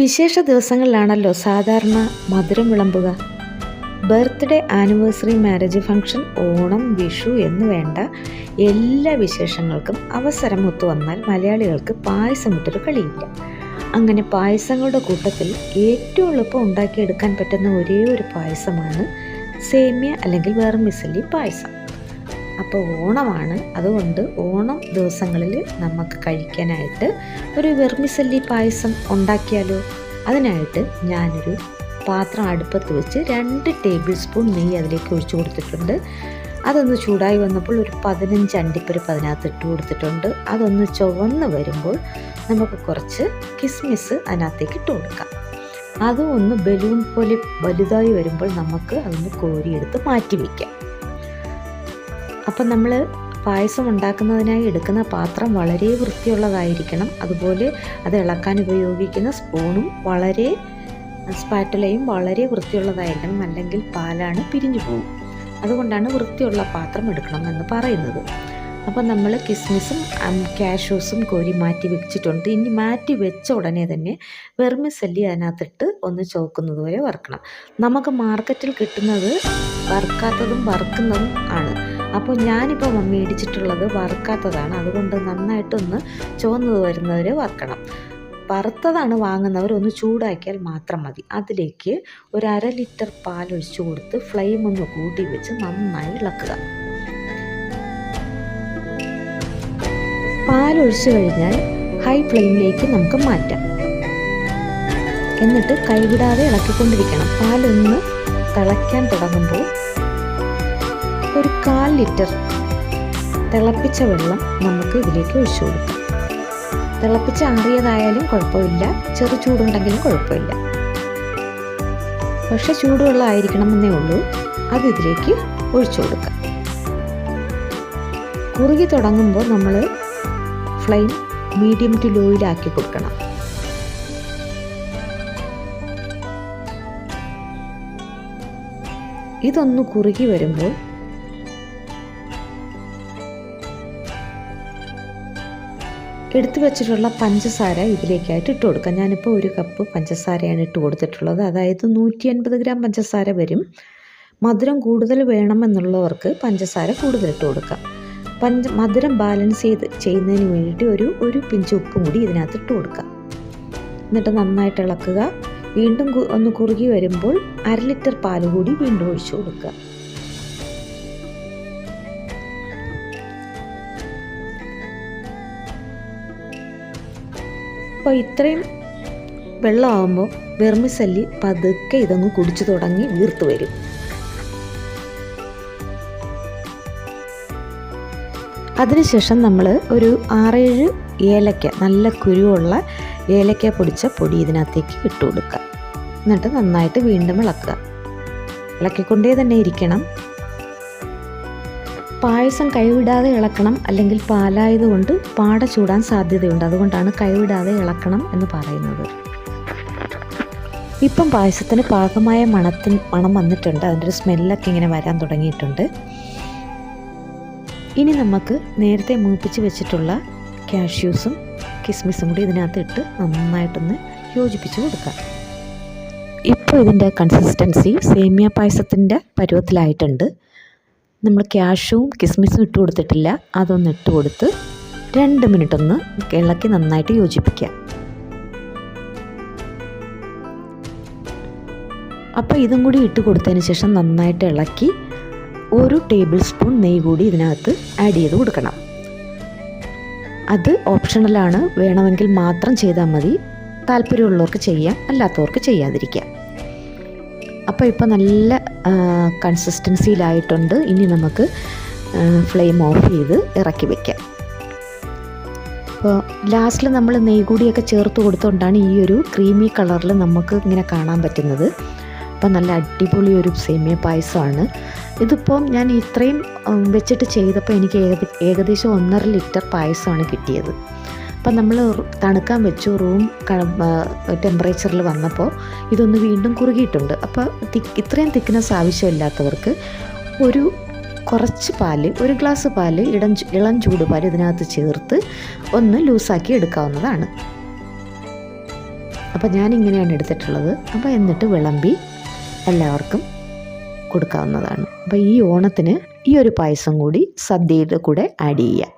വിശേഷ ദിവസങ്ങളിലാണല്ലോ സാധാരണ മധുരം വിളമ്പുക. Birthday anniversary marriage function Onam Vishu എന്ന് വേണ്ട എല്ലാ വിശേഷങ്ങൾക്കും അവസരം ഒത്തു വന്നാൽ മലയാളികൾക്ക് പായസം ഇട്ടൊരു കളിയില്ല. അങ്ങനെ പായസങ്ങളുടെ കൂട്ടത്തിൽ ഏറ്റവും എളുപ്പം ഉണ്ടാക്കിയെടുക്കാൻ പറ്റുന്ന ഒരേ ഒരു പായസമാണ് സേമിയ അല്ലെങ്കിൽ വേറെ മിസലി പായസം. അപ്പോൾ ഓണമാണ്. അതുകൊണ്ട് ഓണം ദിവസങ്ങളിൽ നമുക്ക് കഴിക്കാനായിട്ട് ഒരു വെർമിസല്ലി പായസം ഉണ്ടാക്കിയാലോ? അതിനായിട്ട് ഞാനൊരു പാത്രം അടുപ്പത്ത് വെച്ച് രണ്ട് ടേബിൾ സ്പൂൺ നെയ്യ് അതിലേക്ക് ഒഴിച്ചു കൊടുത്തിട്ടുണ്ട്. അതൊന്ന് ചൂടായി വന്നപ്പോൾ ഒരു പതിനഞ്ച് അണ്ടിപ്പരിപ്പ് അതിനകത്ത് ഇട്ട് കൊടുത്തിട്ടുണ്ട്. അതൊന്ന് ചുവന്ന് വരുമ്പോൾ നമുക്ക് കുറച്ച് കിസ്മിസ് അതിനകത്തേക്ക് ഇട്ട് കൊടുക്കാം. അതും ഒന്ന് ബലൂൺ പോലെ വലുതായി വരുമ്പോൾ നമുക്ക് അതൊന്ന് കോരിയെടുത്ത് മാറ്റി വയ്ക്കാം അപ്പം നമ്മൾ പായസം ഉണ്ടാക്കുന്നതിനായി എടുക്കുന്ന പാത്രം വളരെ വൃത്തിയുള്ളതായിരിക്കണം. അതുപോലെ അത് ഇളക്കാൻ ഉപയോഗിക്കുന്ന സ്പൂണും വളരെ സ്പാറ്റലയും വളരെ വൃത്തിയുള്ളതായിരിക്കണം. അല്ലെങ്കിൽ പാലാണ് പിരിഞ്ഞു പോകും അതുകൊണ്ടാണ് വൃത്തിയുള്ള പാത്രം എടുക്കണം എന്ന് പറയുന്നത്. അപ്പം നമ്മൾ കിസ്മിസും കാഷ്യൂസും കോരി മാറ്റി വെച്ചിട്ടുണ്ട്. ഇനി മാറ്റി വെച്ച ഉടനെ തന്നെ വെർമിസല്ലി അതിനകത്തിട്ട് ഒന്ന് ചോക്കുന്നത് വരെ വറുക്കണം. നമുക്ക് മാർക്കറ്റിൽ കിട്ടുന്നത് വറുക്കാത്തതും വറുക്കുന്നതും ആണ്. അപ്പോൾ ഞാനിപ്പോൾ മേടിച്ചിട്ടുള്ളത് വറുക്കാത്തതാണ്. അതുകൊണ്ട് നന്നായിട്ടൊന്ന് ചുവന്നത് വരുന്നവർ വറുക്കണം. വറുത്തതാണ് വാങ്ങുന്നവർ ഒന്ന് ചൂടാക്കിയാൽ മാത്രം മതി. അതിലേക്ക് ഒരു അര ലിറ്റർ പാൽ ഒഴിച്ചു കൊടുത്ത് ഫ്ലെയിം ഒന്ന് കൂട്ടി വെച്ച് നന്നായി ഇളക്കുക. പാൽ ഒഴിച്ചു കഴിഞ്ഞാൽ ഹൈ ഫ്ലെയിമിലേക്ക് നമുക്ക് മാറ്റാം. എന്നിട്ട് കൈവിടാതെ ഇളക്കിക്കൊണ്ടിരിക്കണം. പാലൊന്ന് തിളയ്ക്കാൻ തുടങ്ങുമ്പോൾ ഒരു കാൽ ലിറ്റർ തിളപ്പിച്ച വെള്ളം നമുക്ക് ഇതിലേക്ക് ഒഴിച്ചു കൊടുക്കാം. തിളപ്പിച്ച് ആറിയതായാലും കുഴപ്പമില്ല. ചെറു ചൂടുണ്ടെങ്കിലും കുഴപ്പമില്ല. പക്ഷെ ചൂടുവെള്ളം ആയിരിക്കണമെന്നേ ഉള്ളൂ. അത് ഇതിലേക്ക് ഒഴിച്ചു കൊടുക്കാം. കുറുകി തുടങ്ങുമ്പോൾ നമ്മൾ ഫ്ലെയിം മീഡിയം ടു ലോയിലാക്കി കൊടുക്കണം. ഇതൊന്ന് കുറുകി വരുമ്പോൾ എടുത്തു വെച്ചിട്ടുള്ള പഞ്ചസാര ഇതിലേക്കായിട്ട് ഇട്ട് കൊടുക്കാം. ഞാനിപ്പോൾ ഒരു കപ്പ് പഞ്ചസാരയാണ് ഇട്ട് കൊടുത്തിട്ടുള്ളത്. അതായത് നൂറ്റി അൻപത് ഗ്രാം പഞ്ചസാര വരും. മധുരം കൂടുതൽ വേണമെന്നുള്ളവർക്ക് പഞ്ചസാര കൂടുതൽ ഇട്ട് കൊടുക്കാം. പഞ്ച മധുരം ബാലൻസ് ചെയ്ത് ചെയ്യുന്നതിന് വേണ്ടിയിട്ട് ഒരു ഒരു പിഞ്ച് ഉപ്പും കൂടി ഇതിനകത്ത് ഇട്ട് കൊടുക്കാം. എന്നിട്ട് നന്നായിട്ട് ഇളക്കുക. വീണ്ടും ഒന്ന് കുറുകി വരുമ്പോൾ അര ലിറ്റർ പാൽ കൂടി വീണ്ടും ഒഴിച്ചു കൊടുക്കുക. അപ്പോൾ ഇത്രയും വെള്ളമാകുമ്പോൾ വെർമിസല്ലി പതുക്കെ ഇതങ്ങ് കുടിച്ചു തുടങ്ങി വീർത്ത് വരും. അതിനുശേഷം നമ്മൾ ഒരു ആറേഴ് ഏലക്ക നല്ല കുരുവുള്ള ഏലക്ക പൊടിച്ച പൊടി ഇതിനകത്തേക്ക് ഇട്ട് കൊടുക്കുക. എന്നിട്ട് നന്നായിട്ട് വീണ്ടും ഇളക്കുക. ഇളക്കിക്കൊണ്ടേ തന്നെ ഇരിക്കണം. പായസം കൈവിടാതെ ഇളക്കണം അല്ലെങ്കിൽ പാലായതുകൊണ്ട് പാട ചൂടാൻ സാധ്യതയുണ്ട്. അതുകൊണ്ടാണ് കൈവിടാതെ ഇളക്കണം എന്ന് പറയുന്നത്. ഇപ്പം പായസത്തിന് പാകമായ മണത്തിന് മണം വന്നിട്ടുണ്ട്. അതിന്റെ ഒരു സ്മെല്ലൊക്കെ ഇങ്ങനെ വരാൻ തുടങ്ങിയിട്ടുണ്ട്. ഇനി നമുക്ക് നേരത്തെ മൂപ്പിച്ച് വെച്ചിട്ടുള്ള കാഷ്യൂസും കിസ്മിസും കൂടി ഇതിനകത്ത് ഇട്ട് നന്നായിട്ടൊന്ന് യോജിപ്പിച്ച് കൊടുക്കാം. ഇപ്പോൾ ഇതിന്റെ കൺസിസ്റ്റൻസി സേമിയ പായസത്തിന്റെ പരുവത്തിലായിട്ടുണ്ട്. നമ്മൾ ക്യാഷും കിസ്മിസും ഇട്ട് കൊടുത്തിട്ടില്ല. അതൊന്ന് ഇട്ട് കൊടുത്ത് രണ്ട് മിനിറ്റ് ഒന്ന് ഇളക്കി നന്നായിട്ട് യോജിപ്പിക്കുക. അപ്പോൾ ഇതും കൂടി ഇട്ട് കൊടുത്തതിന് ശേഷം നന്നായിട്ട് ഇളക്കി ഒരു ടേബിൾ സ്പൂൺ നെയ്യ് കൂടി ഇതിനകത്ത് ആഡ് ചെയ്ത് കൊടുക്കണം. അത് ഓപ്ഷണലാണ് വേണമെങ്കിൽ മാത്രം ചെയ്താൽ മതി. താല്പര്യമുള്ളവർക്ക് ചെയ്യാം അല്ലാത്തവർക്ക് ചെയ്യാതിരിക്കാം. അപ്പോൾ ഇപ്പോൾ നല്ല കൺസിസ്റ്റൻസിയിലായിട്ടുണ്ട് ഇനി നമുക്ക് ഫ്ലെയിം ഓഫ് ചെയ്ത് ഇറക്കി വയ്ക്കാം അപ്പോൾ ലാസ്റ്റിൽ നമ്മൾ നെയ്കൂടിയൊക്കെ ചേർത്ത് കൊടുത്തുകൊണ്ടാണ് ഈ ഒരു ക്രീമി കളറിൽ നമുക്ക് ഇങ്ങനെ കാണാൻ പറ്റുന്നത്. അപ്പോൾ നല്ല അടിപൊളി ഒരു സേമിയ പായസമാണ്. ഇതിപ്പം ഞാൻ ഇത്രയും വെച്ചിട്ട് ചെയ്തപ്പോൾ എനിക്ക് ഏകദേശം ഒന്നര ലിറ്റർ പായസമാണ് കിട്ടിയത്. അപ്പം നമ്മൾ തണുക്കാൻ വെച്ചു റൂം ടെമ്പറേച്ചറിൽ വന്നപ്പോൾ ഇതൊന്ന് വീണ്ടും കുറുകിയിട്ടുണ്ട്. അപ്പോൾ ഇത്രയും തിക്നെസ് ആവശ്യമില്ലാത്തവർക്ക് ഒരു കുറച്ച് പാൽ ഒരു ഗ്ലാസ് പാൽ ഇടം ഇളം ചൂട് പാൽ ഇതിനകത്ത് ചേർത്ത് ഒന്ന് ലൂസാക്കി എടുക്കാവുന്നതാണ്. അപ്പോൾ ഞാനിങ്ങനെയാണ് എടുത്തിട്ടുള്ളത്. അപ്പോൾ എന്നിട്ട് വിളമ്പി എല്ലാവർക്കും കൊടുക്കാവുന്നതാണ്. അപ്പോൾ ഈ ഓണത്തിന് ഈ ഒരു പായസം കൂടി സദ്യയുടെ കൂടെ ആഡ് ചെയ്യുക